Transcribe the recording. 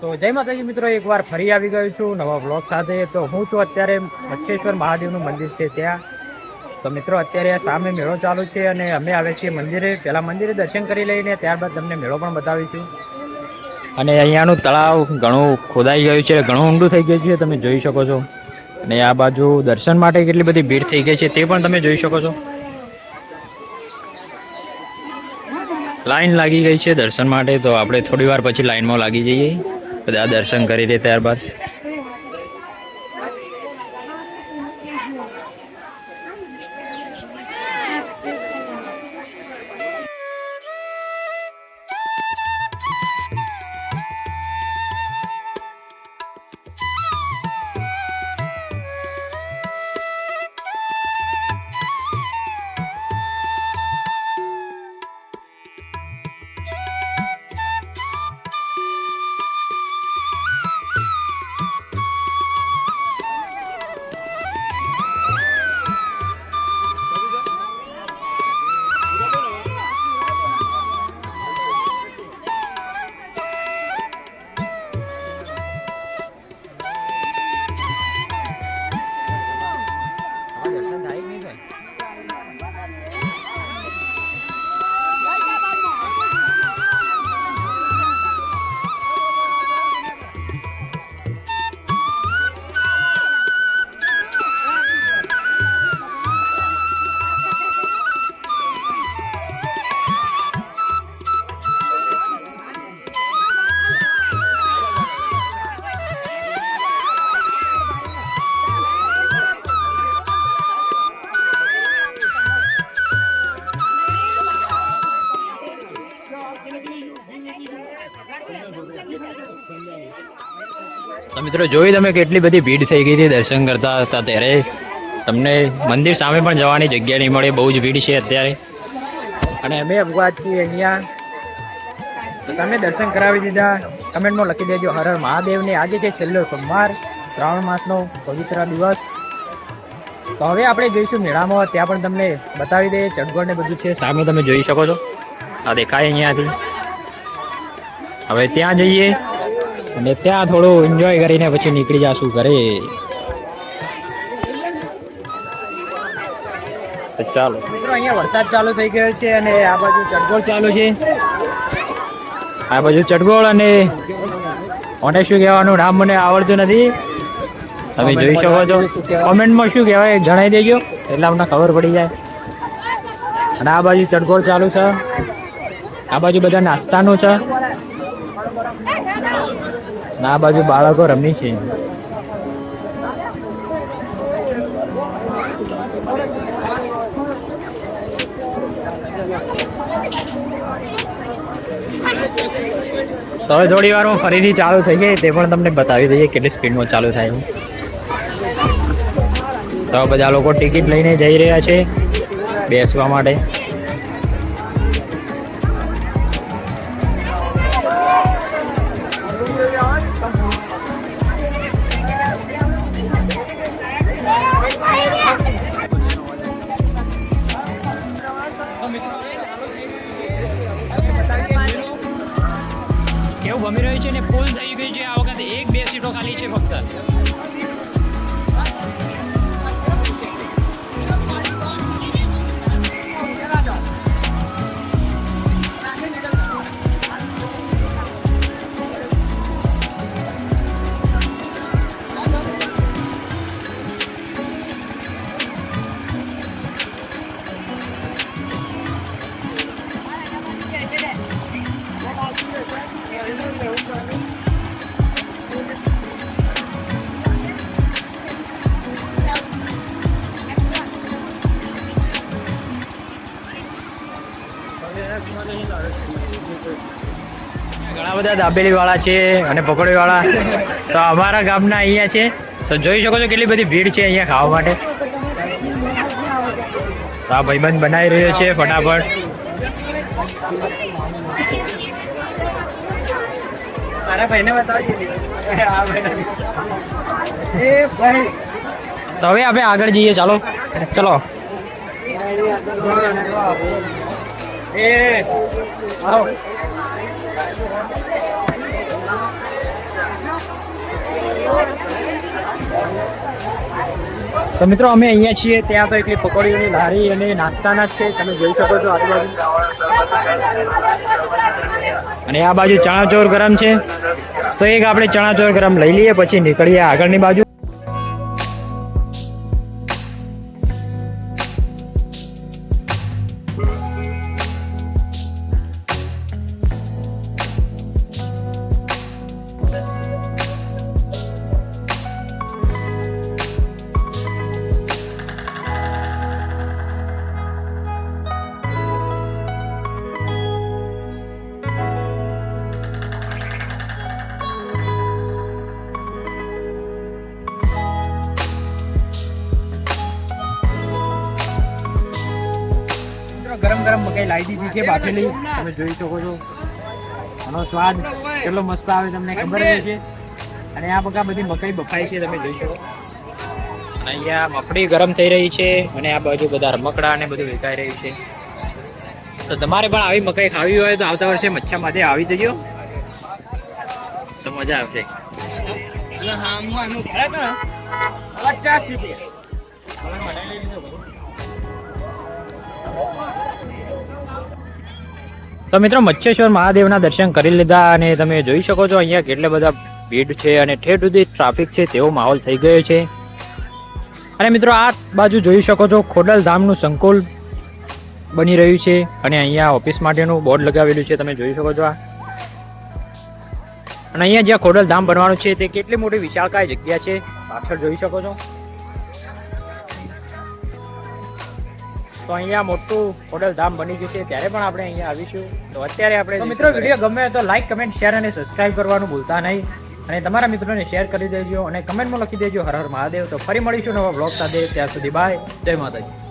તો જય માતાજી મિત્રો, એકવાર ફરી આવી ગયો છું નવા બ્લોગ સાથે. તો હું છું અત્યારે મચ્છેશ્વર મહાદેવનું મંદિર છે ત્યાં. તો મિત્રો, અત્યારે સામે મેળો ચાલુ છે અને અમે આવે છીએ મંદિરે. પહેલાં મંદિરે દર્શન કરી લઈને ત્યારબાદ તમને મેળો પણ બતાવીશું. અને અહીંયાનું તળાવ ઘણું ખોદાઈ ગયું છે, ઘણું ઊંડું થઈ ગયું છે, તમે જોઈ શકો છો. અને આ બાજુ દર્શન માટે કેટલી બધી ભીડ થઈ ગઈ છે, તે પણ તમે જોઈ શકો છો. લાઈન લાગી ગઈ છે દર્શન માટે, તો આપણે થોડી વાર પછી લાઈનમાં લાગી જઈએ. બધા દર્શન કરી દે ત્યારબાદ. તો મિત્રો જોઈ તમે કેટલી બધી ભીડ થઈ ગઈ હતી દર્શન કરતા હતા ત્યારે? તમને મંદિર સામે પણ જવાની જગ્યા નહીં મળે, બહુ જ ભીડ છે અત્યારે. અને અમે અપવાદ છીએ અહીંયા. તો તમે દર્શન કરાવી દીધા. કમેન્ટમાં લખી દેજો, હર હર મહાદેવને. આજે છે છેલ્લો સોમવાર, શ્રાવણ માસનો પવિત્ર દિવસ. તો હવે આપણે જઈશું મેળામાં. ત્યાં પણ તમને બતાવી દઈએ ચટગોળ ને બધું છે. સામે તમે જોઈ શકો છો. આ દેખાય અહીંયાથી. હવે ત્યાં જઈએ. અને ત્યાં થોડું એન્જોય કરીને પછી નીકળી જશું ઘરે. ચાલો. મિત્રો અહીંયા વરસાદ ચાલુ થઈ ગયો છે અને આ બાજુ ચટગોળ ચાલુ છે. આ બાજુ ચટગોળ અને કોને શું કહેવાનું નામ મને આવડતું નથી. તમે જોઈ શકો છો. કોમેન્ટમાં શું કહેવાય જણાવી દેજો. એટલે અમને ખબર પડી જાય. અને આ બાજુ ચટગોળ ચાલુ છે. આ બાજુ બધા નાસ્તાનું છે. આ બાજુ બાળકો રમી છે. હવે થોડી વારમાં ફરીથી ચાલુ થઈ ગઈ તે પણ તમને બતાવી દઈએ કેટલી સ્પીડમાં ચાલુ થાય તો બધા લોકો ટિકિટ લઈને જઈ રહ્યા છે બેસવા માટે. એક બે બધા દાબેલી વાળા છે અને પકોડી વાળા તો અમારા ગામના અહીંયા છે. તો જોઈ શકો છો કેટલી બધી ભીડ છે અહીંયા ખાવા માટે. તો આ ભાઈબંધ બનાવી રહ્યો છે ફટાફટ. મારા ભાઈને બતાવજો. એ ભાઈ. તો હવે આપણે આગળ જઈએ ચાલો. ચલો. એ આવો. તો મિત્રો, અમે અહીંયા છીએ, ત્યાં તો એટલી પકોડીઓની લારી અને નાસ્તાના જ છે, તમે જોઈ શકો છો આજુબાજુ. અને આ બાજુ ચણાચોર ગરમ છે. તો એક આપણે ચણાચોર ગરમ લઈ લઈએ, પછી નીકળીએ આગળની બાજુ. ગરમ ગરમ મકાઈ લાવી દીધી છે બાફેલી તમે જોઈ શકો છો. આનો સ્વાદ કેટલો મસ્ત આવે તમને ખબર જ છે. અને આ બકા બધી મકાઈ બફાઈ છે, તમે જોઈ શકો. અને અહીંયા મફળી ગરમ થઈ રહી છે અને આ બાજુ બધા રમકડા અને બધું વેચાઈ રહ્યું છે. તો તમારે પણ આવી મકાઈ ખાવી હોય તો આવતા વર્ષે મચ્છા માટે આવી જજો. તો મજા આવશે. તો મિત્રો મચ્છેશ્વર મહાદેવના દર્શન કરી લીધા અને તમે જોઈ શકો છો અહીંયા કેટલા બધા ભીડ છે અને ઠેર સુધી ટ્રાફિક છે તેવો માહોલ થઈ ગયો છે. અને મિત્રો આ બાજુ જોઈ શકો છો ખોડલ ધામનું સંકુલ બની રહ્યું છે અને અહીંયા ઓફિસ માટેનું બોર્ડ લગાવેલું છે તમે જોઈ શકો છો આ. અને અહીંયા જ્યાં ખોડલ ધામ બનવાનું છે તે કેટલી મોટી વિશાળકાય જગ્યા છે પાછળ જોઈ શકો છો. તો અહીંયા મોટું હોટલ ધામ બની જશે ત્યારે પણ આપણે અહીંયા આવીશું. તો અત્યારે આપણે મિત્રો વીડિયો ગમે તો લાઈક કમેન્ટ શેર અને સબસ્ક્રાઈબ કરવાનું ભૂલતા નહીં. અને તમારા મિત્રોને શેર કરી દેજો અને કમેન્ટમાં લખી દેજો હર હર મહાદેવ. તો ફરી મળીશું નવા બ્લોગ સાથે. ત્યાં સુધી બાય જય માતાજી.